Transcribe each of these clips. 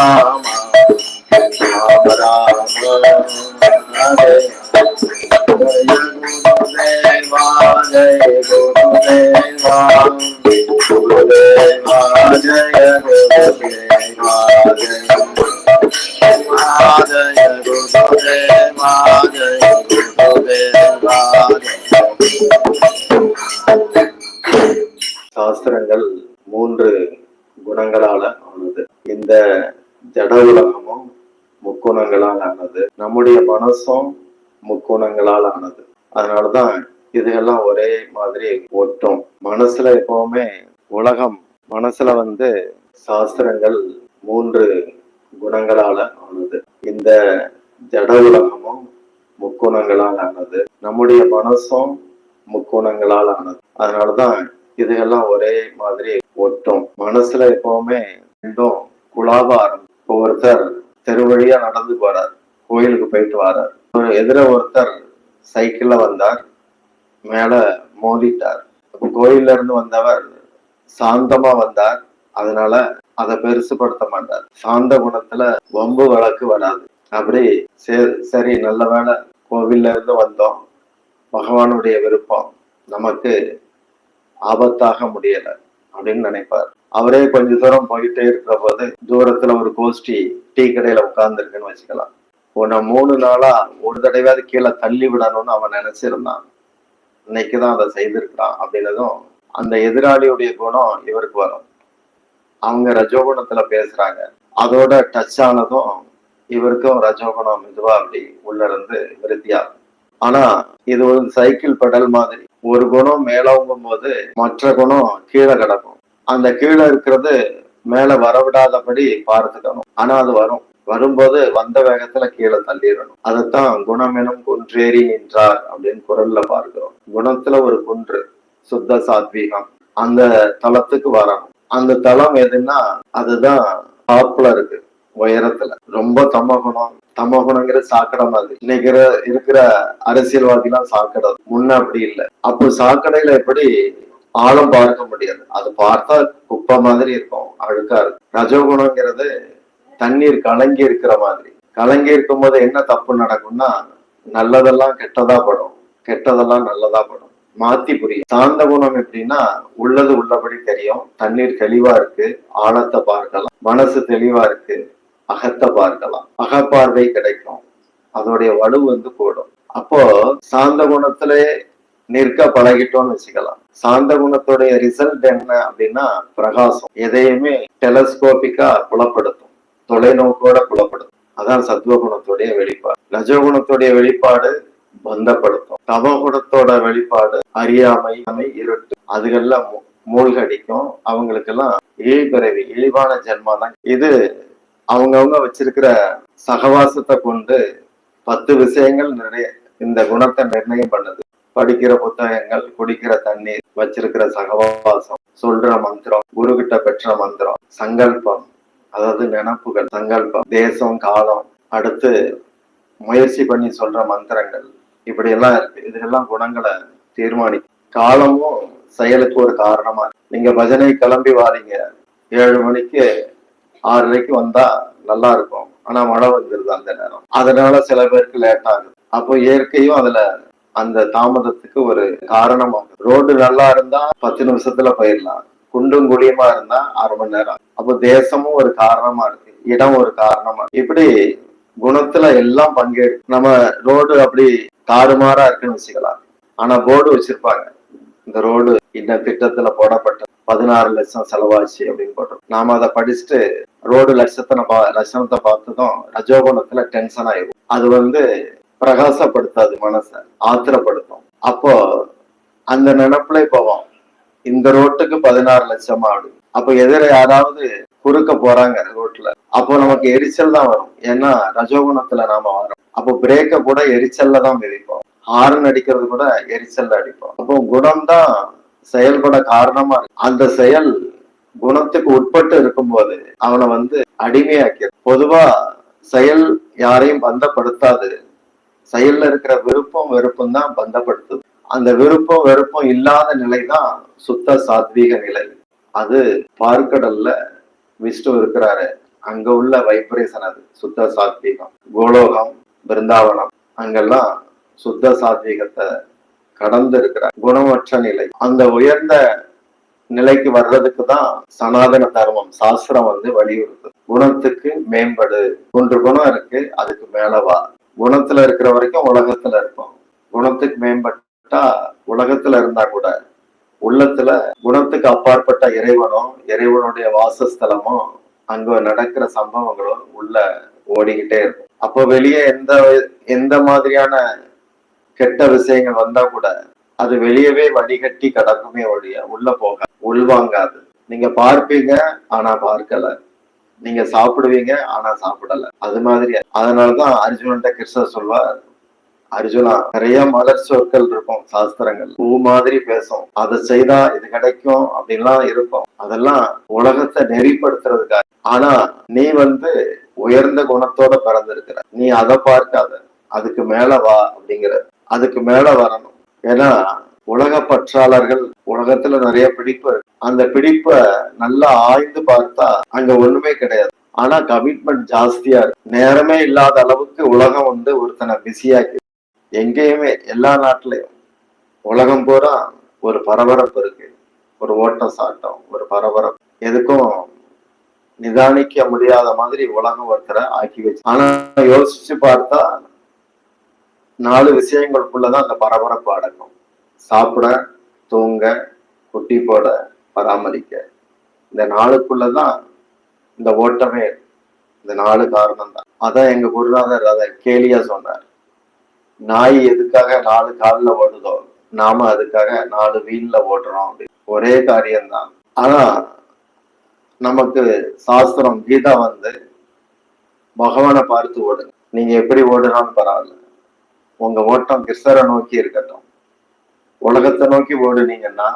ராம ராம ராம சாஸ்திரங்கள் மூன்று குணங்களால ஆனது இந்த ஜட உலகமும் முக்குணங்களால் ஆனது. நம்முடைய மனசும் முக்குணங்களால் ஆனது. அதனாலதான் இதுகெல்லாம் ஒரே மாதிரி ஒட்டும். மனசுல எப்பவுமே உலகம் மனசுல வந்து சாஸ்திரங்கள் மூன்று குணங்களால ஆனது. இந்த ஜட உலகமும் முக்குணங்களால் ஆனது. நம்முடைய மனசும் முக்குணங்களால் ஆனது. அதனாலதான் இதுகெல்லாம் ஒரே மாதிரி ஒட்டும். மனசுல எப்பவுமே ரெண்டும் குழாவ ஆரம்பிக்கும் ஒருத்தர் தெரு வழியா நடந்து போறார் கோயிலுக்கு போயிட்டு வரார். ஒரு எதிர ஒருத்தர் சைக்கிள்ல வந்தார் மேல மோதிட்டார். கோயில்ல இருந்து வந்தவர் சாந்தமா வந்தார் அதனால அதை பெருசுபடுத்த மாட்டார். சாந்த குணத்துல வம்பு வழக்கு வராது. அப்படி சரி நல்ல வேலை கோவில்ல இருந்து வந்தோம். பகவானுடைய விருப்பம் நமக்கு ஆபத்தாக முடியல அப்படின்னு நினைப்பார். அவரே கொஞ்ச தூரம் போயிட்டே இருக்கிற போது தூரத்துல ஒரு கோஷ்டி டீ கடையில உட்கார்ந்துருக்குன்னு வச்சுக்கலாம். உன்னை மூணு நாளா ஒரு தடவையாவது கீழே தள்ளி விடணும்னு அவன் நினைச்சிருந்தான். இன்னைக்குதான் அதை செய்திருக்கிறான் அப்படின்னதும் அந்த எதிராளியுடைய குணம் இவருக்கு வரும். அவங்க ரஜோகுணத்துல பேசுறாங்க. அதோட டச் ஆனதும் இவருக்கும் ரஜோகுணம் இதுவா அப்படி உள்ள இருந்து விருத்தியாகும் ஆனா இது ஒரு சைக்கிள் பெடல் மாதிரி. ஒரு குணம் மேலோங்கும் போது மற்ற குணம் கீழே கிடக்கும். அந்த கீழே இருக்கிறது மேல வரவிடாதபடி பார்த்துக்கணும். ஆனா அது வரும். வரும்போது வந்த வேகத்துல கீழே தள்ளிடணும். அதைத்தான் குணமெனும் குன்றேறி நின்றார் அப்படின்னு குரல்ல பார்க்கிறோம். குணத்துல ஒரு குன்று சுத்த சாத்வீகம். அந்த தளத்துக்கு வரணும். அந்த தளம் எதுன்னா அதுதான் டாப்ல இருக்கு உயரத்துல. ரொம்ப தமகுணம் தமகுணங்கிற சாக்கடை மாதிரி. இன்னைக்கு இருக்கிற இருக்கிற அரசியல்வாதிலாம் சாக்கடை. முன்ன அப்படி இல்லை. அப்போ சாக்கடையில எப்படி ஆழம் பார்க்க முடியாது. அது பார்த்தா குப்பை மாதிரி இருக்கும் அழுக்கா இருக்கும். ரஜோகுணங்கிறது தண்ணீர் கலங்கி இருக்கிற மாதிரி. கலங்கி இருக்கும் போது என்ன தப்பு நடக்கும்னா நல்லதெல்லாம் கெட்டதா படும். கெட்டதெல்லாம் நல்லதா படும். மாத்தி புரியும். சாந்த குணம் எப்படின்னா உள்ளது உள்ளபடி தெரியும். தண்ணீர் தெளிவா இருக்கு ஆழத்தை பார்க்கலாம். மனசு தெளிவா இருக்கு அகத்தை பார்க்கலாம். அகப்பார்வை கிடைக்கும். அதோடைய வலு வந்து கூடும். அப்போ சாந்த குணத்திலே நிற்க பழகிட்டோம்னு வச்சுக்கலாம். சாந்த குணத்துடைய ரிசல்ட் என்ன அப்படின்னா பிரகாசம். எதையுமே டெலஸ்கோபிக்கா புலப்படுத்தும். தொலைநோக்கோட புலப்படுத்தும். அதான் சத்துவகுணத்துடைய வெளிப்பாடு. ரஜோகுணத்துடைய வெளிப்பாடு பந்தப்படுத்தும். தமகுணத்தோட வெளிப்பாடு அறியாமை அமை இருட்டு. அதுகெல்லாம் மூ- மூழ்கடிக்கும். அவங்களுக்கெல்லாம் இழிபிறவி இழிவான ஜென்மா தான். இது அவங்கவங்க வச்சிருக்கிற சகவாசத்தை கொண்டு பத்து விஷயங்கள் நிறைய இந்த குணத்தை நிர்ணயம் பண்ணுது. படிக்கிற புத்தகங்கள் குடிக்கிற தண்ணீர் வச்சிருக்கிற சகவாசம் சொல்ற மந்திரம் குரு கிட்ட பெற்ற மந்திரம் சங்கல்பம் அதாவது நினப்புகள் சங்கல்பம் தேசம் காலம் அடுத்து முயற்சி பண்ணி சொல்ற மந்திரங்கள். இப்படி எல்லாம் இருக்கு. இதெல்லாம் குணங்களை தீர்மானிக்கும். காலமும் செயலுக்கு ஒரு காரணமா இருக்கு. நீங்க பஜனை கிளம்பி வாரீங்க. ஏழு மணிக்கு ஆறரைக்கு வந்தா நல்லா இருக்கும். ஆனா மழை வந்துருது அந்த நேரம். அதனால சில பேருக்கு லேட் ஆகுது. அப்போ இயற்கையும் அதுல அந்த தாமதத்துக்கு ஒரு காரணமாகும் ரோடு நல்லா இருந்தா பத்து நிமிஷத்துல போயிடலாம். குண்டும் குழியமா இருந்தா அரை மணி நேரம் அப்போ தேசமும் ஒரு காரணமா இருக்கு. இடம் ஒரு காரணமா இப்படி குணத்துல எல்லாம் பங்கேற்று நம்ம ரோடு அப்படி தாறுமாறா இருக்குன்னு வச்சுக்கலாம். ஆனா போர்டு வச்சிருப்பாங்க. இந்த ரோடு இந்த திட்டத்துல போடப்பட்ட பதினாறு லட்சம் செலவாச்சு அப்படின்னு போட்டோம் நாம அதை படிச்சுட்டு ரோடு லட்சத்தை பா லட்சணத்தை பார்த்ததும் ரஜோகுணத்துல டென்ஷன் ஆயிடும் அது வந்து பிரகாசப்படுத்தாது மனசை ஆத்திரப்படுத்தும். அப்போ அந்த நினைப்புல போவோம். இந்த ரோட்டுக்கு பதினாறு லட்சம் ஆடு. அப்ப எதிர யாராவது குறுக்க போறாங்க ரோட்ல. அப்போ நமக்கு எரிச்சல் தான் வரும். ஏன்னா ரஜோகுணத்துல நாம வரோம் அப்போ பிரேக்க கூட எரிச்சல்ல தான் மிதிப்போம். ஹாரன் அடிக்கிறது கூட எரிச்சல்ல அடிப்போம். அப்போ குணம் தான் செயல்பட காரணமா இருக்கு. அந்த செயல் குணத்துக்கு உட்பட்டு இருக்கும்போது அவனை வந்து அடிமையாக்கிறது பொதுவா செயல் யாரையும் பந்தப்படுத்தாது. செயல்ல இருக்கிற விருப்பம் வெறுப்பும் தான் பந்தப்படுத்துது. அந்த விருப்பம் வெறுப்பம் இல்லாத நிலை தான் சுத்த சாத்வீக நிலை. அது பார்க்கடல்ல விஷ்ணு இருக்கிறாரு. அங்க உள்ள வைப்ரேஷன் அது சுத்த சாத்வீகம். கோலோகம் பிருந்தாவனம் அங்கெல்லாம் சுத்த சாத்வீகத்தை கடந்து இருக்கிற குணமற்ற நிலை. அந்த உயர்ந்த நிலைக்கு வர்றதுக்கு தான் சனாதன தர்மம் சாஸ்திரம் வந்து வலியுறுத்து குணத்துக்கு மேம்படு. ஒன்று குணம் இருக்கு அதுக்கு மேலவா குணத்துல இருக்கிற வரைக்கும் உலகத்துல இருப்போம். குணத்துக்கு மேம்பட்டா உலகத்துல இருந்தா கூட உள்ளத்துல குணத்துக்கு அப்பாற்பட்ட இறைவனும் இறைவனுடைய வாசஸ்தலமும் அங்க நடக்கிற சம்பவங்களும் உள்ள ஓடிக்கிட்டே இருக்கும். அப்போ வெளியே எந்த எந்த மாதிரியான கெட்ட விஷயங்கள் வந்தா கூட அது வெளியவே வடிகட்டி கடக்குமே ஒழிய உள்ள போக உள்வாங்காது. நீங்க பார்ப்பீங்க ஆனா பார்க்கல. நீங்க சாப்பிடுவீங்க ஆனா சாப்பிடல. அது மாதிரி. அதனாலதான் அர்ஜுனன்ட்ட கிருஷ்ணர் சொல்வார் அர்ஜுனா நிறைய மலர் சொற்கள் இருக்கும் சாஸ்திரங்கள். பூ மாதிரி பேசும். அதை செய்தா இது கிடைக்கும் அப்படின்லாம் இருக்கும். அதெல்லாம் உலகத்தை நெறிப்படுத்துறதுக்காக. ஆனா நீ வந்து உயர்ந்த குணத்தோட பிறந்திருக்கிற. நீ அதை பார்க்காத. அதுக்கு மேல வா அப்படிங்கிற. அதுக்கு மேல வரணும். ஏன்னா உலக பற்றாளர்கள் உலகத்துல நிறைய பிடிப்பு இருக்கு. அந்த பிடிப்பை நல்லா ஆய்ந்து பார்த்தா அங்க ஒண்ணுமே கிடையாது. ஆனா கமிட்மெண்ட் ஜாஸ்தியா இருக்கு. நேரமே இல்லாத அளவுக்கு உலகம் வந்து ஒருத்தனை பிஸியாக்கி எங்கேயுமே எல்லா நாட்டிலையும். உலகம் பூரா ஒரு பரபரப்பு இருக்கு. ஒரு ஓட்டம் சாட்டம் ஒரு பரபரப்பு. எதுக்கும் நிதானிக்க முடியாத மாதிரி உலகம் ஒருத்தரை ஆக்கி வச்சு. ஆனா யோசிச்சு பார்த்தா நாலு விஷயங்களுக்குள்ளதான் அந்த பரபரப்பு அடக்கும் சாப்பிட தூங்க குட்டி போட பராமரிக்க. இந்த நாளுக்குள்ளதான் இந்த ஓட்டமே. இந்த நாலு காரணம் தான் அதான் எங்க குருநாதர் அதை கேலியா சொன்னார். நாய் எதுக்காக நாலு கால்ல ஓடுதோ? நாம அதுக்காக நாலு வீல்ல ஓடுறோம் அப்படின்னு ஒரே காரியம்தான். ஆனா நமக்கு சாஸ்திரம் கீதா வந்து பகவானை பார்த்து ஓடுங்க. நீங்க எப்படி ஓடுனாலும் பரவாயில்ல. உங்க ஓட்டம் கிருஷ்ணரை நோக்கி இருக்கட்டும். உலகத்தை நோக்கி ஓடுனீங்கன்னா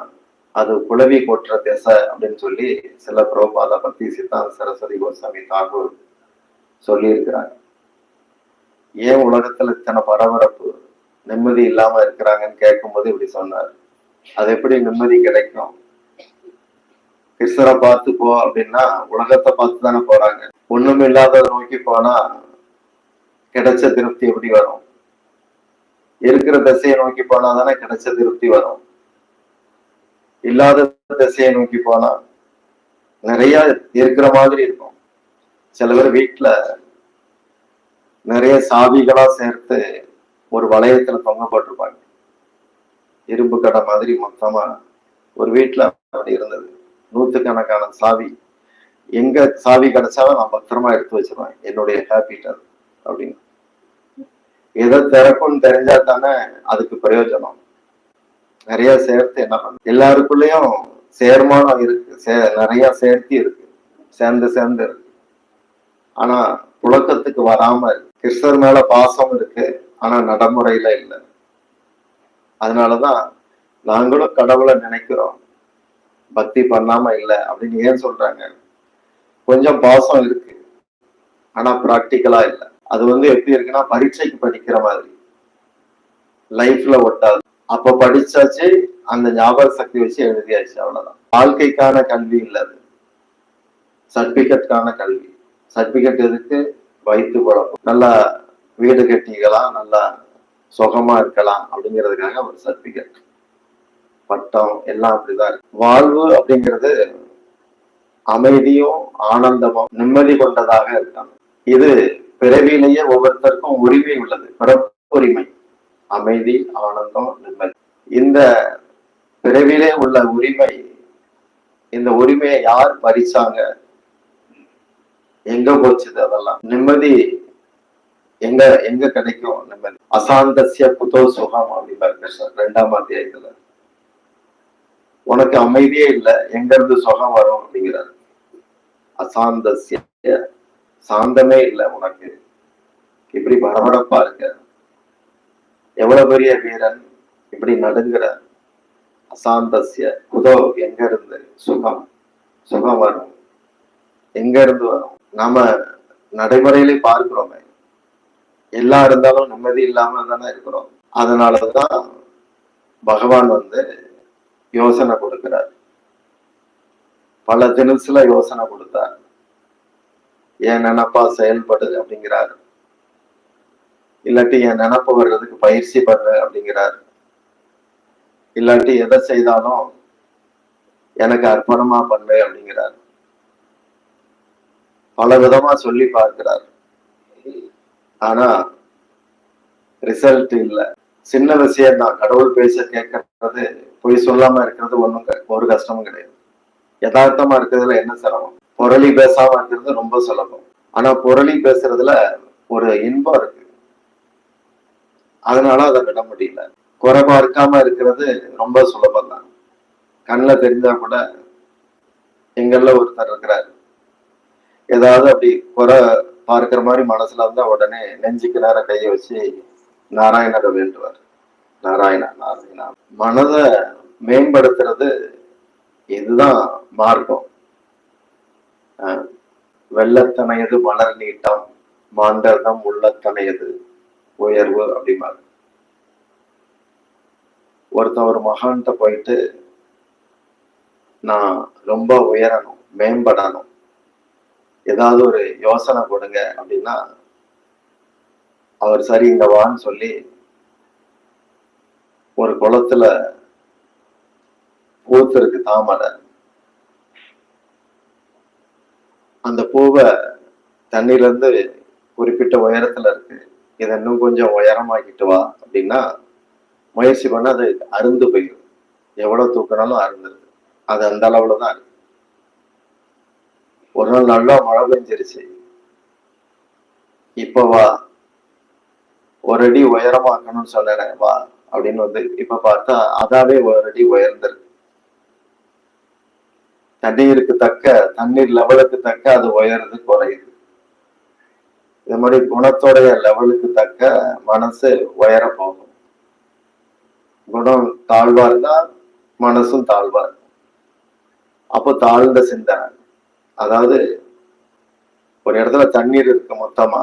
அது குளவி கொற்ற திசை அப்படின்னு சொல்லி சில பிரபாத பக்தி சித்தாந்த சரஸ்வதி கோஸ்வாமி தாகூர் சொல்லியிருக்கிறாங்க ஏன் உலகத்துல இத்தனை பரபரப்பு நிம்மதி இல்லாம இருக்கிறாங்கன்னு கேட்கும்போது இப்படி சொன்னார். அது எப்படி நிம்மதி கிடைக்கும்? கிருஷ்ணரை பார்த்து போ அப்படின்னா உலகத்தை பார்த்து தானே போறாங்க. ஒண்ணும் இல்லாததை நோக்கி போனா கிடைச்ச திருப்தி எப்படி வரும்? இருக்கிற திசையை நோக்கி போனா தானே கிடைச்ச திருப்தி வரும். இல்லாத திசையை நோக்கி போனா நிறைய இருக்கிற மாதிரி இருக்கும். சில பேர் வீட்டுல நிறைய சாவிகளா சேர்த்து ஒரு வளையத்துல தொங்க போட்டிருப்பாங்க. இரும்பு கடை மாதிரி மொத்தமா ஒரு வீட்டுல அப்படி இருந்தது. நூத்துக்கணக்கான சாவி. எங்க சாவி கிடைச்சாலும் நான் பத்திரமா எடுத்து வச்சிருவேன். என்னுடைய ஹேபிட் அது அப்படின்னு. ஏதோ திறக்கும்னு தெரிஞ்சா தானே அதுக்கு பிரயோஜனம். நிறைய சேர்த்து என்ன பண்ண எல்லாருக்குள்ளயும் சேர்மானம் இருக்கு. சே நிறைய சேர்த்தி இருக்கு. சேர்ந்து சேர்ந்து இருக்கு. ஆனா புழக்கத்துக்கு வராம இருக்கு. கிருஷ்ணர் மேல பாசம் இருக்கு. ஆனா நடைமுறையில இல்லை. அதனாலதான் நாங்களும் கடவுளை நினைக்கிறோம். பக்தி பண்ணாம இல்லை அப்படின்னு ஏன் சொல்றாங்க? கொஞ்சம் பாசம் இருக்கு. ஆனா பிராக்டிக்கலா இல்லை. அது வந்து எப்படி இருக்குன்னா பரீட்சைக்கு படிக்கிற மாதிரி. லைஃப்ல ஒட்டாது. அப்ப படிச்சாச்சு அந்த ஞாபக சக்தி வச்சு எழுதியாச்சு அவ்வளவுதான். வாழ்க்கைக்கான கல்வி இல்ல அது. சர்டிபிகேட்கான கல்வி. சர்டிபிகேட் எதுக்கு? வயிற்று குழப்பம் நல்லா வீடு கட்டிக்கலாம் நல்லா சுகமா இருக்கலாம் அப்படிங்கிறதுக்காக ஒரு சர்டிபிகேட் பட்டம் எல்லாம் அப்படிதான் இருக்கு. வாழ்வு அப்படிங்கிறது அமைதியும் ஆனந்தமும் நிம்மதி கொண்டதாக இருக்காங்க இது பிறவியிலேயே ஒவ்வொருத்தருக்கும் உரிமை உள்ளது பிறப்புரிமை. அமைதி ஆனந்தம் நிம்மதி. இந்த பிறவிலே உள்ள உரிமை இந்த உரிமையை யார் பறிச்சாங்க? எங்க போச்சுது அதெல்லாம்? நிம்மதி எங்க எங்க கிடைக்கும் நிம்மதி? அசாந்தசிய புதோ சுகம் அப்படிம்பாரு கிருஷ்ணன் ரெண்டாம் அத்தியாயத்துல. உனக்கு அமைதியே இல்லை எங்க இருந்து சுகம் வரும் அப்படிங்கிறார். அசாந்தசிய சாந்தமே இல்லை உனக்கு. இப்படி பரபரப்பா இருக்க. எவ்வளவு பெரிய வீரன் இப்படி நடுங்குற அசாந்தசிய குதோ எங்க இருந்து சுகம். சுகம் வரும். எங்க இருந்து வரும்? நாம நடைமுறையிலே பார்க்கிறோமே. எல்லாம் இருந்தாலும் நிம்மதி இல்லாம தானே இருக்கிறோம். அதனாலதான் பகவான் வந்து யோசனை கொடுக்கிறார். பல தினசுல யோசனை கொடுத்தார். என் நினப்பா செயல்படு அப்படிங்கிறாரு. இல்லாட்டி என் நினப்பு வர்றதுக்கு பயிற்சி பண்ணு அப்படிங்கிறாரு. இல்லாட்டி எதை செய்தாலும் எனக்கு அர்ப்பணமா பண்ணு அப்படிங்கிறாரு. பல விதமா சொல்லி பார்க்கிறார். ஆனா ரிசல்ட் இல்ல. சின்ன விஷயம் தான். கடவுள் பேச கேட்கறது பொய் சொல்லாம இருக்கிறது ஒண்ணும் க- ஒரு கஷ்டமும் கிடையாது. யதார்த்தமா இருக்கிறதுல என்ன சிரமம்? புரளி பேசாமங்கிறது ரொம்ப சுலபம். ஆனா புரளி பேசுறதுல ஒரு இன்பம் இருக்கு. அதனால அதை விட முடியல. குறை பார்க்காம இருக்கிறது ரொம்ப சுலபம் தான் கண்ணில் தெரிஞ்சா கூட எங்கள்ல ஒருத்தர் இருக்கிறாரு. ஏதாவது அப்படி குறை பார்க்கிற மாதிரி மனசுல இருந்தா உடனே நெஞ்சுக்கு நேரம் கையை வச்சு நாராயணரை வேண்டுவார். நாராயணா நாராயணா. மனதை மேம்படுத்துறது இதுதான் மார்க்கம். வெள்ளத்தனையது மலர் நீட்டம் மாண்டர்தம் உள்ளத்தனையது உயர்வு அப்படிம்பாங்க. ஒருத்தன் ஒரு மகான்கிட்ட போயிட்டு நான் ரொம்ப உயரணும் மேம்படணும். ஏதாவது ஒரு யோசனை கொடுங்க அப்படின்னா அவர் சரி இங்க வான்னு சொல்லி ஒரு குளத்துல பூத்திருக்கு தாமரை. அந்த பூவை தண்ணியிலேருந்து குறிப்பிட்ட உயரத்துல இருக்கு. இதை இன்னும் கொஞ்சம் உயரமாக்கிட்டு வா அப்படின்னா முயற்சி பண்ணா அது அருந்து போயிடும் எவ்வளவு தூக்கினாலும் அருந்துருது. அது அந்த அளவில் தான் இருக்கு. ஒரு நாள் நல்லா மழை பெஞ்சிருச்சு. இப்போ வா. ஒரு அடி உயரமாக்கணும்னு சொன்னேன் வா அப்படின்னு வந்து இப்போ பார்த்தா அதாவே ஒரு அடி உயர்ந்திருக்கு. தண்ணீருக்கு தக்க தண்ணீர் லெவலுக்கு தக்க அது உயருது குறையுது. இது மாதிரி குணத்தோடைய லெவலுக்கு தக்க மனசு உயர போகும். குணம் தாழ்வா இருந்தா மனசும் தாழ்வா இருக்கும். அப்போ தாழ்ந்த சிந்தனை. அதாவது ஒரு இடத்துல தண்ணீர் இருக்கு மொத்தமா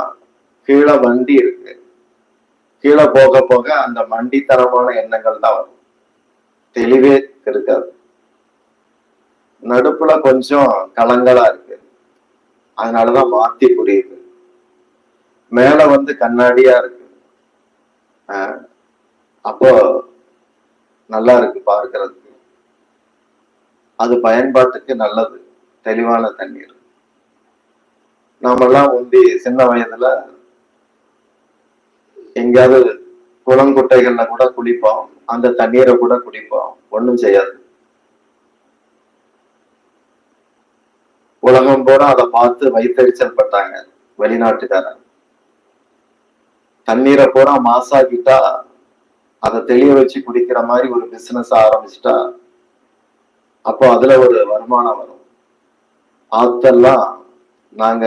கீழே வண்டி இருக்கு. கீழே போக போக அந்த மண்டித்தனமான எண்ணங்கள் தான் வரும். தெளிவே இருக்காது. நடுப்புல கொஞ்சம் கலங்களா இருக்கு. அதனாலதான் மாத்தி புரியுது மேல வந்து கண்ணாடியா இருக்கு. அப்போ நல்லா இருக்கு பார்க்கறதுக்கு. அது பயன்பாட்டுக்கு நல்லது. தெளிவான தண்ணீர். நாமெல்லாம் முந்தி சின்ன வயதுல எங்கேயாவது குளங்குட்டைகள்ல கூட குளிப்போம். அந்த தண்ணீரை கூட குடிப்போம். ஒண்ணும் செய்யாது. உலகம் போனா அதை பார்த்து வயிற்றறிச்சல் பட்டாங்க வெளிநாட்டுக்காரன் தண்ணீரை பூரா மாசாக்கிட்டா அதை தெளிய வச்சு குடிக்கிற மாதிரி ஒரு பிசினஸ் ஆரம்பிச்சிட்டா அப்போ அதுல ஒரு வருமானம் வரும். ஆத்தெல்லாம் நாங்க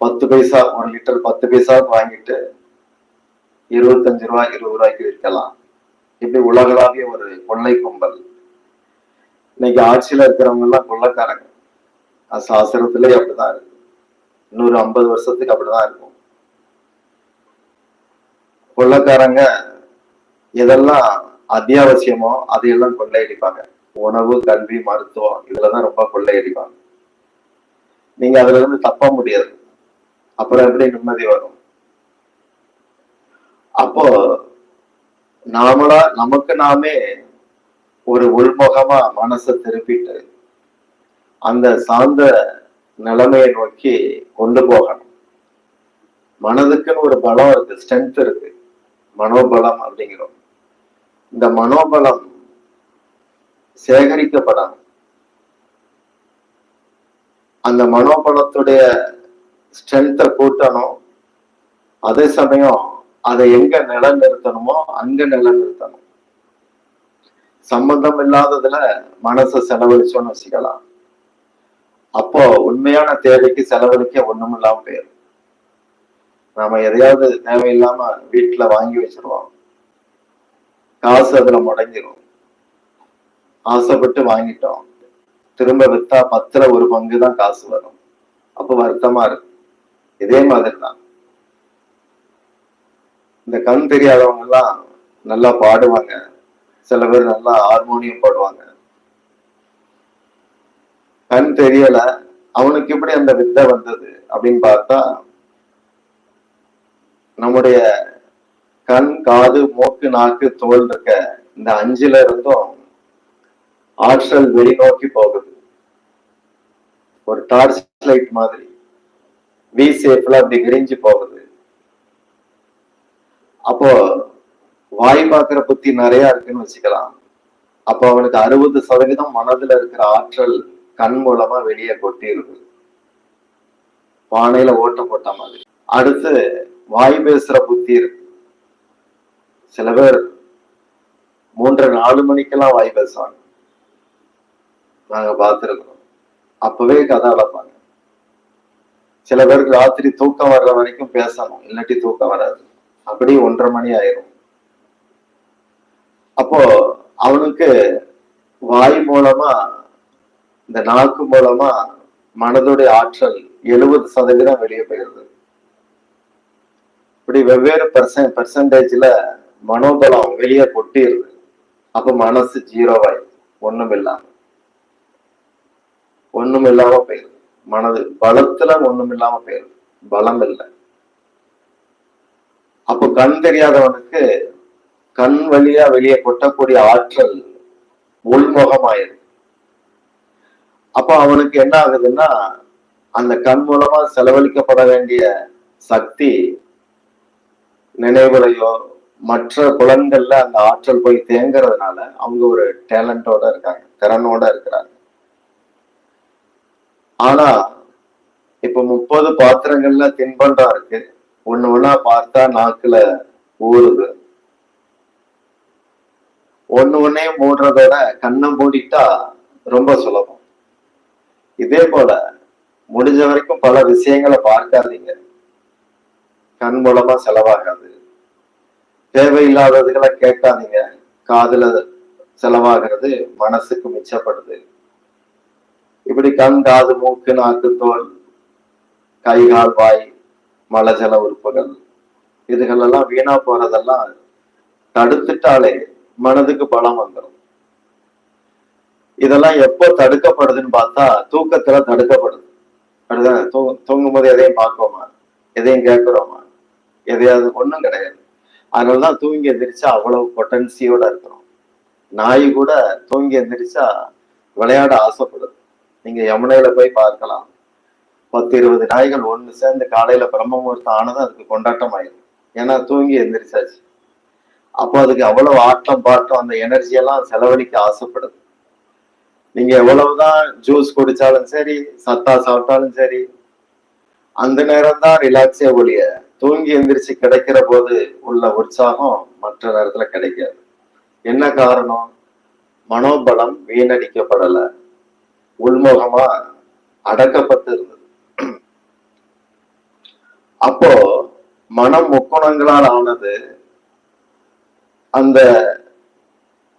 பத்து பைசா ஒரு லிட்டர் பத்து பைசாவுக்கு வாங்கிட்டு இருபத்தஞ்சு ரூபாய் இருபது ரூபாய்க்கு விற்கலாம். இப்படி உலகளாவிய ஒரு கொள்ளை கும்பல். இன்னைக்கு ஆட்சியில இருக்கிறவங்க எல்லாம் கொள்ளைக்காரங்க. சாஸ்திரத்திலே அப்படிதான் இருக்கு இன்னொரு ஐம்பது வருஷத்துக்கு அப்படிதான் இருக்கும் கொள்ளக்காரங்க எதெல்லாம் அத்தியாவசியமோ அதையெல்லாம் கொள்ளையடிப்பாங்க உணவு கல்வி மருத்துவம் இதுலதான் ரொம்ப கொள்ளையடிப்பாங்க நீங்க அதுல இருந்து தப்ப முடியாது அப்புறம் எப்படி நிம்மதி வரும் அப்போ நாமளா நமக்கு நாமே ஒரு உள்முகமா மனசை திருப்பிட்டு அந்த சார்ந்த நிலைமையை நோக்கி கொண்டு போகணும். மனதுக்குன்னு ஒரு பலம் இருக்கு ஸ்ட்ரென்த் இருக்கு. மனோபலம் அப்படிங்கிறோம். இந்த மனோபலம் சேகரிக்கப்படணும் அந்த மனோபலத்துடைய ஸ்ட்ரென்த்தை கூட்டணும். அதே சமயம் அதை எங்க நிலநிறுத்தணுமோ அங்க நிலநிறுத்தணும். சம்பந்தம் இல்லாததுல மனசை செலவழிச்சோம்னு வச்சுக்கலாம். அப்போ உண்மையான தேவைக்கு செலவழிக்க ஒண்ணும் இல்லாம போயிடும் நாம எதையாவது தேவையில்லாம வீட்டுல வாங்கி வச்சிருவோம். காசு அதுல முடங்கிரும். ஆசைப்பட்டு வாங்கிட்டோம். திரும்ப வித்தா பத்துல ஒரு பங்கு தான் காசு வரும். அப்ப வருத்தமா இருக்கு. இதே மாதிரி தான் இந்த கண் தெரியாதவங்க எல்லாம் நல்லா பாடுவாங்க. சில பேர் நல்லா ஹார்மோனியம் பாடுவாங்க. கண் தெரியல அவனுக்கு எப்படி அந்த வித்தை வந்தது அப்படின்னு பார்த்தா நம்முடைய கண் காது மூக்கு நாக்கு தோல் இருக்க இந்த அஞ்சுல இருந்தும் ஆற்றல் வெளிநோக்கி போகுது. ஒரு டார்ச் லைட் மாதிரி வி சேஃப்ல அப்படி விரிஞ்சு போகுது. அப்போ வாய் பார்க்கிற புத்தி நிறைய இருக்குன்னு வச்சுக்கலாம். அப்போ அவனுக்கு அறுபது சதவீதம் மனதுல இருக்கிற ஆற்றல் கண் மூலமா வெளியே கொட்டிருது. பானையில ஓட்ட போட்ட மாதிரி. அடுத்து வாய் பேசுற புத்தி இருக்கு. சில பேர் மூன்று நாலு மணிக்கெல்லாம் வாய் பேசுவாங்க. நாங்க பார்த்திருக்கிறோம். அப்பவே கதை அளப்பாங்க. சில பேருக்கு ராத்திரி தூக்கம் வர்ற வரைக்கும் பேசணும். இல்லாட்டி தூக்கம் வராது. அப்படி ஒன்றரை மணி ஆயிரும். அப்போ அவனுக்கு வாய் மூலமா இந்த நாக்கு மூலமா மனதுடைய ஆற்றல் எழுபது சதவீதம் வெளியே போயிடுது இப்படி வெவ்வேறு பெர்சன் பெர்சன்டேஜ்ல மனோபலம் வெளியே கொட்டிடுது அப்ப மனசு ஜீரோவாய் ஒண்ணும் இல்லாம ஒண்ணும் இல்லாம போயிருது. மனது பலத்துல ஒண்ணும் இல்லாம போயிருது. பலம் இல்லை. அப்போ கண் தெரியாதவனுக்கு கண் வழியா வெளியே கொட்டக்கூடிய ஆற்றல் உள்முகமாயிருக்கு அப்போ அவனுக்கு என்ன ஆகுதுன்னா அந்த கண் மூலமா செலவழிக்கப்பட வேண்டிய சக்தி நினைவுலையோ மற்ற புலன்கள்ல அந்த ஆற்றல் போய் தேங்குறதுனால அவங்க ஒரு டேலண்டோட இருக்காங்க திறனோட இருக்கிறாங்க. ஆனா இப்ப முப்பது பாத்திரங்கள்ல தின்பண்டம் இருக்கு. ஒண்ணு ஒண்ணா பார்த்தா நாக்குல ஊறுது. ஒண்ணு ஒன்னே மூடுறதோட கண்ணை மூடிட்டா ரொம்ப சுலபம். இதே போல முடிஞ்ச வரைக்கும் பல விஷயங்களை பார்க்காதீங்க. கண் மூலமா செலவாகாது. தேவையில்லாததுகளை கேட்காதீங்க. காதுல செலவாகிறது மனசுக்கு மிச்சப்படுது. இப்படி கண் காது மூக்கு நாக்கு தோல் கை கால் வாய் மலஜல உறுப்புகள் இதுகளெல்லாம் வீணா போறதெல்லாம் தடுத்துட்டாலே மனதுக்கு பலம் வந்துடும் இதெல்லாம் எப்போ தடுக்கப்படுதுன்னு பார்த்தா தூக்கத்துல தடுக்கப்படுது. அப்படிதான்? தூ தூங்கும் போது எதையும் பார்க்கோமா? எதையும் கேட்குறோமா? எதையாவது ஒண்ணும் கிடையாது. அதனாலதான் தூங்கி எந்திரிச்சா அவ்வளவு பொட்டன்சியோட இருக்கிறோம். நாய் கூட தூங்கி எந்திரிச்சா விளையாட ஆசைப்படுது. நீங்க யமுனையில போய் பார்க்கலாம். பத்து இருபது நாய்கள் ஒன்று சேர்ந்து காலையில பிரம்ம முகூர்த்தம் ஆனதும் அதுக்கு கொண்டாட்டம் ஆயிடும் ஏன்னா தூங்கி எந்திரிச்சாச்சு. அப்போ அதுக்கு அவ்வளவு ஆட்டம் பாட்டம் அந்த எனர்ஜி எல்லாம் செலவழிக்க ஆசைப்படுது. நீங்க எவ்வளவுதான் ஜூஸ் குடிச்சாலும் சரி சத்தா சாப்பிட்டாலும் சரி அந்த நேரம் தான் ரிலாக்ஸே ஒழிய தூங்கி எந்திரிச்சு கிடைக்கிற போது உள்ள உற்சாகம் மற்ற நேரத்துல கிடைக்காது. என்ன காரணம்? மனோபலம் வீணடிக்கப்படல. உள்முகமா அடக்கப்பட்டு இருந்தது அப்போ மனம் முக்குணங்களால் ஆனது அந்த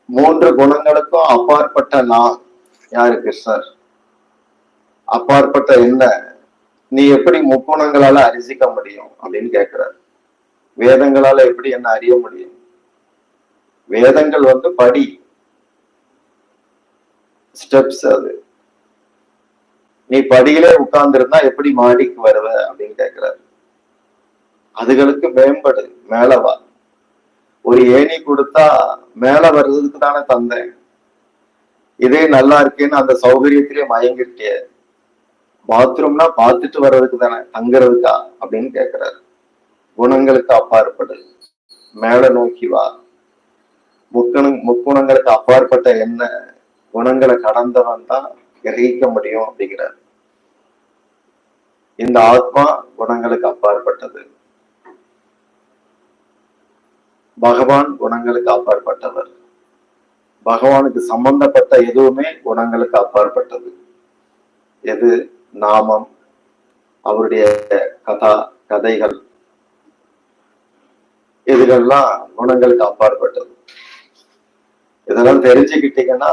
மூன்று குணங்களுக்கும் அப்பாற்பட்ட நான் யாரு கிருஷ்ணர் அப்பாற்பட்ட என்ன? நீ எப்படி முக்கோணங்களால அரிசிக்க முடியும் அப்படின்னு கேட்கிறார் வேதங்களால எப்படி என்ன அறிய முடியும்? வேதங்கள் வந்து படி. ஸ்டெப்ஸ் அது. நீ படியிலே உட்கார்ந்துருந்தா எப்படி மாடிக்கு வருவ அப்படின்னு கேட்கிறாரு அதுகளுக்கு மேம்படு மேல வா ஒரு ஏணி கொடுத்தா மேல வர்றதுக்கு தானே தந்தேன். இதே நல்லா இருக்கேன்னு அந்த சௌகரியத்திலே மயங்கிட்டே. பாத்ரூம்னா பார்த்துட்டு வர்றதுக்கு தானே தங்குறதுக்கா? அப்படின்னு கேட்கிறாரு குணங்களுக்கு அப்பாற்படு. மேல நோக்கி வா. முக்கணு முக்குணங்களுக்கு அப்பாற்பட்ட என்ன? குணங்களை கடந்தவன் தான் கிரகிக்க முடியும் அப்படிங்கிறார். இந்த ஆத்மா குணங்களுக்கு அப்பாற்பட்டது. பகவான் குணங்களுக்கு அப்பாற்பட்டவர். பகவானுக்கு சம்பந்தப்பட்ட எதுவுமே குணங்களுக்கு அப்பாற்பட்டது. எது நாமம் அவருடைய கதா கதைகள் இதுகள்லாம் குணங்களுக்கு அப்பாற்பட்டது. இதெல்லாம் தெரிஞ்சுக்கிட்டீங்கன்னா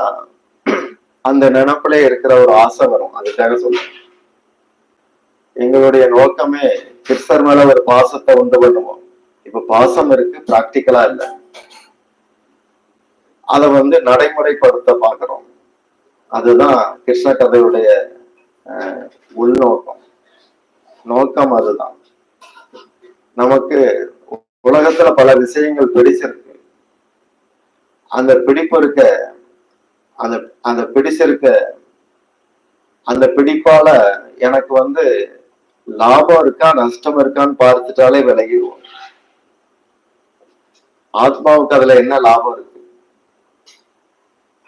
அந்த நினப்புல இருக்கிற ஒரு ஆசை வரும். அதுக்காக சொல்றேன். எங்களுடைய நோக்கமே கிறிஸ்தர் மேல ஒரு பாசத்தை உண்டு பண்ணுவோம். இப்ப பாசம் இருக்கு பிராக்டிக்கலா இல்ல. அதை வந்து நடைமுறைப்படுத்த பாக்குறோம் அதுதான் கிருஷ்ண கதையுடைய அஹ், உள்நோக்கம். நோக்கம் அதுதான். நமக்கு உலகத்துல பல விஷயங்கள் பிடிச்சிருக்கு. அந்த பிடிப்பு இருக்க அந்த அந்த பிடிச்சிருக்க அந்த பிடிப்பால எனக்கு வந்து லாபம் இருக்கா நஷ்டம் இருக்கான்னு பார்த்துட்டாலே விலகிடுவோம். ஆத்மாவுக்கு அதுல என்ன லாபம் இருக்கு?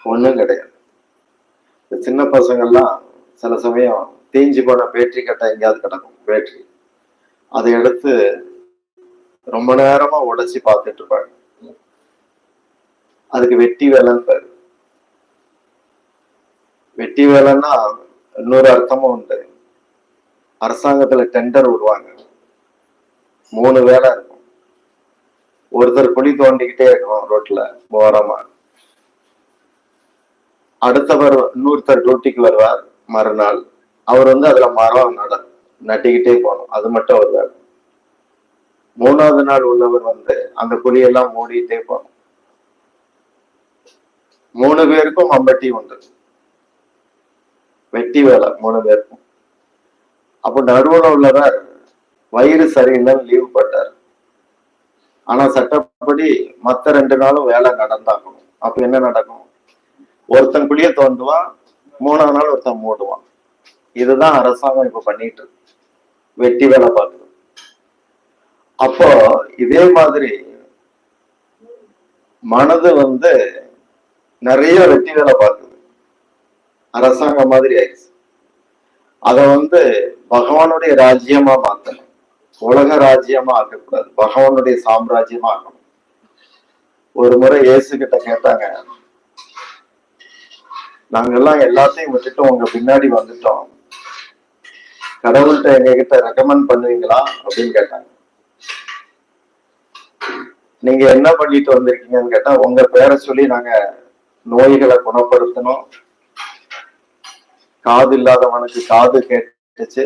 ஒண்ணும் கிடையாது. இந்த சின்ன பசங்கள்லாம் சில சமயம் தீஞ்சு போன பேட்டரி கட்டை எங்கேயாவது கிடக்கும் பேட்டரி அதை எடுத்து ரொம்ப நேரமா உடைச்சி பார்த்துட்டு இருப்பாங்க. அதுக்கு வெட்டி வேலைன்னு பேரு. வெட்டி வேலைன்னா இன்னொரு அர்த்தமும் உண்டு. அரசாங்கத்துல டெண்டர் விடுவாங்க. மூணு வேலை இருக்கும். ஒருத்தர் குழி தோண்டிக்கிட்டே இருக்கும் ரோட்ல ஓரமா. அடுத்தவர் இன்னொருத்தர் டியூட்டிக்கு வருவார். மறுநாள் அவர் வந்து அதுல மரம் நட நட்டிக்கிட்டே போகணும். அது மட்டும் அவர் வேலை. மூணாவது நாள் உள்ளவர் வந்து அந்த குழியெல்லாம் மூடிட்டே போகணும். மூணு பேருக்கும் அம்பட்டி உண்டு. வெட்டி வேலை மூணு பேருக்கும். அப்போ நடுவுல உள்ளவர் வயிறு சரியில்லைன்னு லீவ் போட்டார். ஆனா சட்டப்படி மத்த ரெண்டு நாளும் வேலை நடந்தாகணும். அப்ப என்ன நடக்கும்? ஒருத்தன் குழிய தோண்டுவான் மூணாவது நாள் ஒருத்தன் மூடுவான். இதுதான் அரசாங்கம் இப்ப பண்ணிட்டு இருக்கு. வெட்டி வேலை பார்க்குது. அப்போ இதே மாதிரி மனது வந்து நிறைய வெட்டி வேலை பார்க்குது. அரசாங்கம் மாதிரி ஆயிடுச்சு. அதை வந்து பகவானுடைய ராஜ்யமா மாத்தணும். உலக ராஜ்யமா ஆக்கக்கூடாது. பகவானுடைய சாம்ராஜ்யமா ஆக்கணும். ஒரு முறை இயேசு கிட்ட கேட்டாங்க நாங்கெல்லாம் எல்லாத்தையும் விட்டுட்டு உங்க பின்னாடி வந்துட்டோம். கடவுள்கிட்ட எங்க கிட்ட ரெக்கமெண்ட் பண்ணுவீங்களா அப்படின்னு கேட்டாங்க. நீங்க என்ன பண்ணிட்டு வந்திருக்கீங்கன்னு கேட்டா உங்க பேரை சொல்லி நாங்க நோய்களை குணப்படுத்தணும். காது இல்லாதவனுக்கு காது கேட்டுச்சு.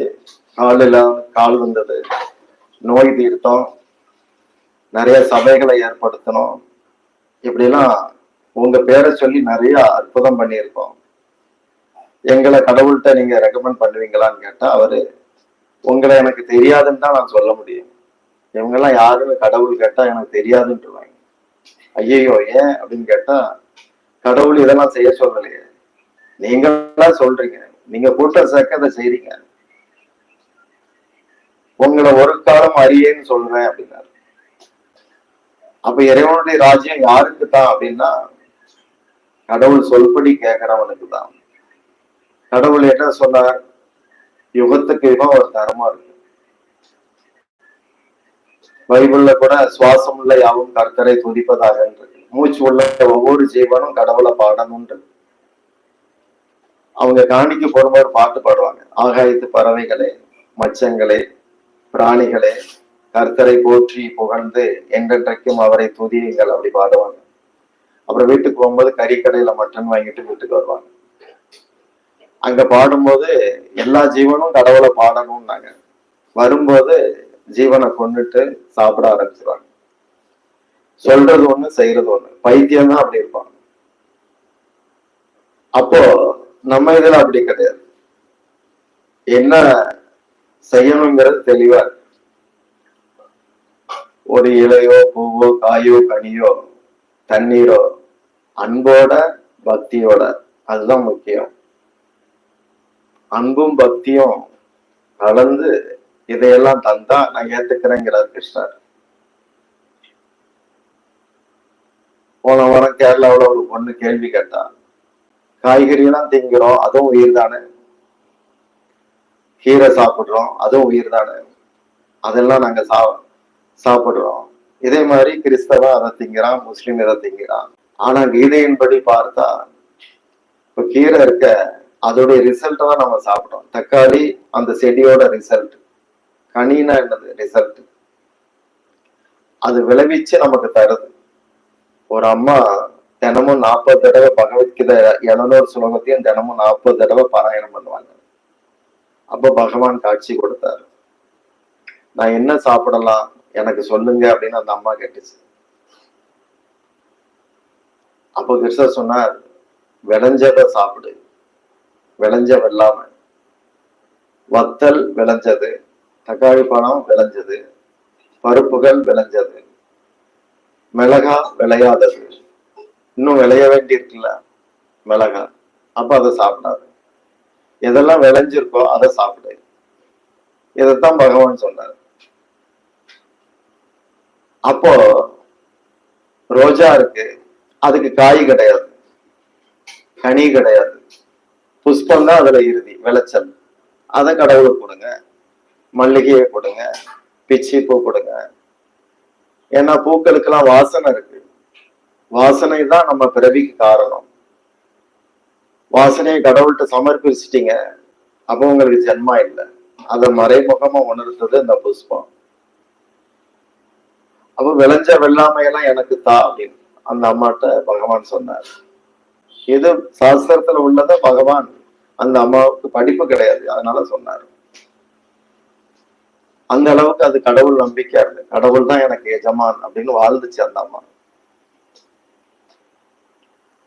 கால் இல்லாத கால் வந்தது. நோய் தீர்த்தம். நிறைய சபைகளை ஏற்படுத்தணும். இப்படிலாம் உங்க பேரை சொல்லி நிறைய அற்புதம் பண்ணியிருக்கோம். எங்களை கடவுள்கிட்ட நீங்க ரெக்கமெண்ட் பண்ணுவீங்களான்னு கேட்டா அவரு உங்களை எனக்கு தெரியாதுன்னு தான் நான் சொல்ல முடியும். இவங்கெல்லாம் யாருன்னு கடவுள் கேட்டா எனக்கு தெரியாதுன்றுவாங்க. ஐயையோ ஏன்? அப்படின்னு கேட்டா கடவுள் இதெல்லாம் செய்ய சொல்லலையே. நீங்களா சொல்றீங்க. நீங்க கூட்டம் சேர்க்க அதை செய்றீங்க. உங்களை ஒரு காலம் அறியேன்னு சொல்றேன் அப்படின்னாரு. அப்ப இறைவனுடைய ராஜ்யம் யாருக்கு தான் அப்படின்னா கடவுள் சொல்படி கேட்கிறவனுக்கு தான் கடவுள் என்ன சொன்னார்? யுகத்துக்கு யுகம் ஒரு தர்மம் இருக்கு. பைபிள்ல கூட சுவாசம் உள்ள யாவும் கர்த்தரை துதிப்பதாக மூச்சு உள்ள ஒவ்வொரு ஜீவனும் கடவுளை பாடணும்ன்றது அவங்க காணிக்கு போடும்போது பாட்டு பாடுவாங்க. ஆகாயத்து பறவைகளே மச்சங்களே பிராணிகளே கர்த்தரை போற்றி புகழ்ந்து என்றென்றைக்கும் அவரை துதியுங்கள் அப்படி பாடுவாங்க. அப்புறம் வீட்டுக்கு போகும்போது கறிக்கடையில மட்டன் வாங்கிட்டு வீட்டுக்கு வருவாங்க. அங்க பாடும்போது எல்லா ஜீவனும் கடவுளை பாடணும்னாங்க. வரும்போது ஜீவனை கொன்னுட்டு சாப்பிட ஆரம்பிச்சிருவாங்க. சொல்றது ஒண்ணு செய்யறது ஒண்ணு. பைத்தியம் தான் அப்படி இருப்பாங்க. அப்போ நம்ம இதுல அப்படி கிடையாது. என்ன செய்யணுங்கிறது தெளிவா ஒரு இலையோ பூவோ காயோ கனியோ தண்ணீரோ அன்போட பக்தியோட அதுதான் முக்கியம். அன்பும் பக்தியும் கலந்து இதையெல்லாம் தந்தா நான் ஏத்துக்கிறேங்கிறார் கிருஷ்ணர். போன வாரம் கேரளாவில் ஒரு பொண்ணு கேள்வி கேட்டா காய்கறி எல்லாம் திங்கிறோம் அதுவும் உயிர் தானே கீரை சாப்பிடுறோம் அதுவும் உயிர் தானே அதெல்லாம் நாங்க சா சாப்பிடுறோம். இதே மாதிரி கிறிஸ்தவன் அதை திங்கிறான் முஸ்லீம் இதை திங்கிறான். ஆனா கீதையின்படி பார்த்தா இப்ப கீரை இருக்க அதோடைய ரிசல்ட் தான் நம்ம சாப்பிட்டோம். தக்காளி அந்த செடியோட ரிசல்ட் கனினா என்னது? ரிசல்ட் அது விளைவிச்சு நமக்கு தருது. ஒரு அம்மா தினமும் நாற்பது தடவை பகவத்கீதை எழுநூறு சுலோகத்தையும் தினமும் நாற்பது தடவை பாராயணம் பண்ணுவாங்க. அப்ப பகவான் காட்சி கொடுத்தாரு. நான் என்ன சாப்பிடலாம்? எனக்கு சொல்லுங்க அப்படின்னு அந்த அம்மா கேட்டுச்சு. அப்போ கிருஷ்ணர் சொன்னார் விளைஞ்சதை சாப்பிடு. விளைஞ்ச வெள்ளாம வத்தல் விளைஞ்சது தக்காளி பழம் விளைஞ்சது பருப்புகள் விளைஞ்சது. மிளகா விளையாதது. இன்னும் விளைய வேண்டி இருக்குல்ல மிளகா. அப்ப அதை சாப்பிடாது. எதெல்லாம் விளைஞ்சிருக்கோ அதை சாப்பிடு. இதைத்தான் பகவான் சொன்னார். அப்போ ரோஜா இருக்கு. அதுக்கு காய் கிடையாது. கனி கிடையாது. புஷ்பம் தான் அதுல இறுதி விளைச்சல். அதை கடவுளுக்கு கொடுங்க. மல்லிகையை கொடுங்க. பிச்சி பூ கொடுங்க. ஏன்னா பூக்களுக்கெல்லாம் வாசனை இருக்கு. வாசனை தான் நம்ம பிறவிக்கு காரணம். வாசனையை கடவுள்கிட்ட சமர்ப்பிச்சிட்டீங்க. அப்போ உங்களுக்கு ஜென்மா இல்லை. அதை மறைமுகமா உணர்த்தது இந்த புஷ்பம். அப்ப விளைஞ்ச வெள்ளாமையெல்லாம் எனக்கு தா அப்படின்னு. அந்த அம்மாட்ட பகவான் சொன்னார். இது சாஸ்திரத்துல உள்ளத பகவான் அந்த அம்மாவுக்கு படிப்பு கிடையாது. அதனால சொன்னார். அந்த அளவுக்கு அது கடவுள் நம்பிக்கை இருக்கு கடவுள் தான் எனக்கு எஜமான் அப்படின்னு வாழ்ந்துச்சு அந்த அம்மா.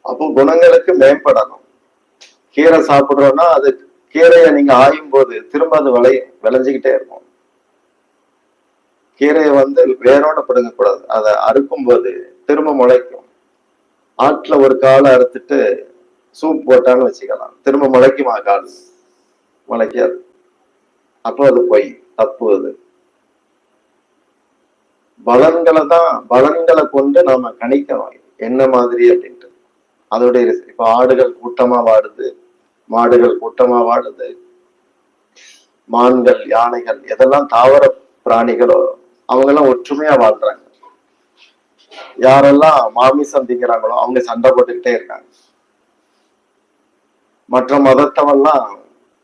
அப்போ குணங்களுக்கு மேம்படணும். கீரை சாப்பிடுறோம்னா அது கீரையை நீங்க ஆயும் போது திரும்ப அது விளையும் விளைஞ்சுக்கிட்டே இருக்கும். கீரையை வந்து வேரோட பிடுங்கக்கூடாது. அதை அறுக்கும் போது திரும்ப முளைக்கும். ஆற்றுல ஒரு காலை அறுத்துட்டு சூப் போட்டான்னு வச்சுக்கலாம். திரும்ப முளைக்குமா கால்? முளைக்காது. அப்போ அது பொய். தப்பு அது. பலன்களை தான் பலன்களை கொண்டு நாம கணிக்கணும். என்ன மாதிரி அப்படின்ட்டு. அதோடைய இப்ப ஆடுகள் கூட்டமா வாடுது மாடுகள் கூட்டமா வாடுது மான்கள் யானைகள் எதெல்லாம் தாவர பிராணிகளோ அவங்க எல்லாம் ஒற்றுமையா வாழ்றாங்க. யாரெல்லாம் மாமிசம் திங்கிறாங்களோ அவங்க சண்டை போட்டுக்கிட்டே இருக்காங்க. மற்ற மதத்தவெல்லாம்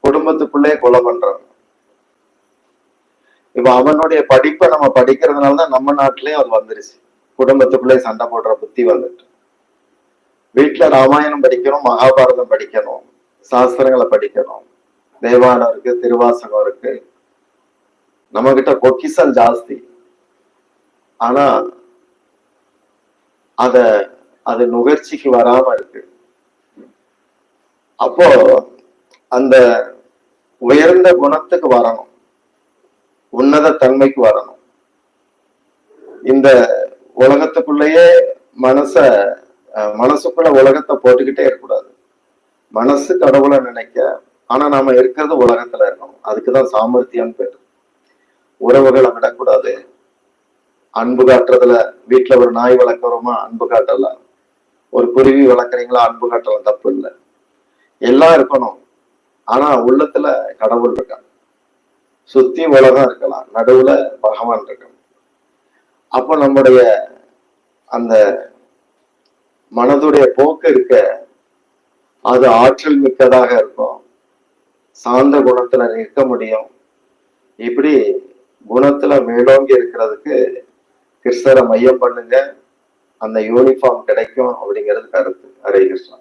குடும்பத்துக்குள்ளே கொலை பண்றாங்க இப்ப அவனுடைய படிப்பை நம்ம படிக்கிறதுனாலதான் நம்ம நாட்டிலேயே அது வந்துருச்சு. குடும்பத்துக்குள்ளே சண்டை போடுற புத்தி வந்துட்டு. வீட்டுல ராமாயணம் படிக்கணும் மகாபாரதம் படிக்கணும் சாஸ்திரங்களை படிக்கணும். தேவானம் இருக்கு திருவாசகம் இருக்கு. நம்ம கிட்ட பொக்கிஷம் ஜாஸ்தி. ஆனா அத அது நுகர்ச்சிக்கு வராம இருக்கு. அப்போ அந்த உயர்ந்த குணத்துக்கு வரணும். உன்னத தன்மைக்கு வரணும். இந்த உலகத்துக்குள்ளேயே மனச மனசுக்குள்ள உலகத்தை போட்டுக்கிட்டே இருக்கக்கூடாது. மனசு கடவுளை நினைக்க ஆனா நாம இருக்கிறது உலகத்துல இருக்கணும். அதுக்குதான் சாமர்த்தியம் பேர். உறவுகளை விடக்கூடாது. அன்பு காட்டுறதுல வீட்டுல ஒரு நாய் வளர்க்குறோமா? அன்பு காட்டலாம் ஒரு குருவி வளர்க்குறீங்களா? அன்பு காட்டலாம் தப்பு இல்லை. எல்லாம் இருக்கணும். ஆனா உள்ளத்துல கடவுள் இருக்கான் சுத்தி உலகம் இருக்கலாம். நடுவுல பகவான் இருக்கணும். அப்போ நம்முடைய அந்த மனதுடைய போக்கு இருக்க அது ஆற்றல் மிக்கதாக இருக்கும். சார்ந்த குணத்துல நிற்க முடியும். இப்படி குணத்துல மேலோங்கி இருக்கிறதுக்கு கிருஷ்ணரை மையம் பண்ணுங்க. அந்த யூனிஃபார்ம் கிடைக்கும் அப்படிங்கிறது கருத்து. ஹரே கிருஷ்ணா.